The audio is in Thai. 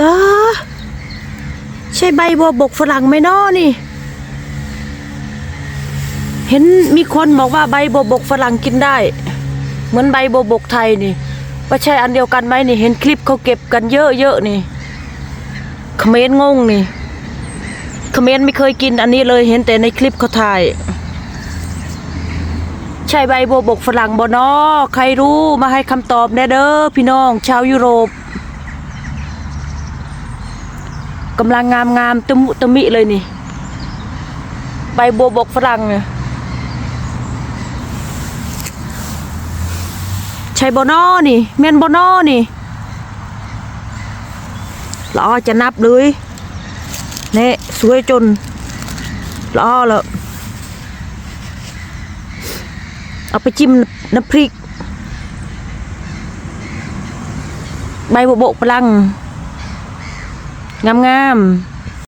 ตาใช่ใบบัวบกฝรั่งไหมน้อนี่ เห็นมีคนบอกว่าใบบัวบกฝรั่งกินได้ เหมือนใบบัวบกไทยนี่ ว่าใช่อันเดียวกันไหมนี่ เห็นคลิปเขาเก็บกันเยอะๆนี่เขมรงงนี่เขมรไม่เคยกินอันนี้เลยเห็นแต่ในคลิปเขาถ่ายใช่ใบบัวบกฝรั่งบ่นอใครรู้มาให้คำตอบแน่เด้อพี่น้อง ชาวยุโรป กำลังงามงามตะมุตะมิเลยนี่ ใบบัวบกฝรั่งเนี่ยใช่บ่นอนี่แม่นบ่นอนี่ล้อจะนับเลยเนี่ยสวยจนล้อแล้วเอาไปจิ้มน้ำพริก ใบบัวบกพลังง งามๆ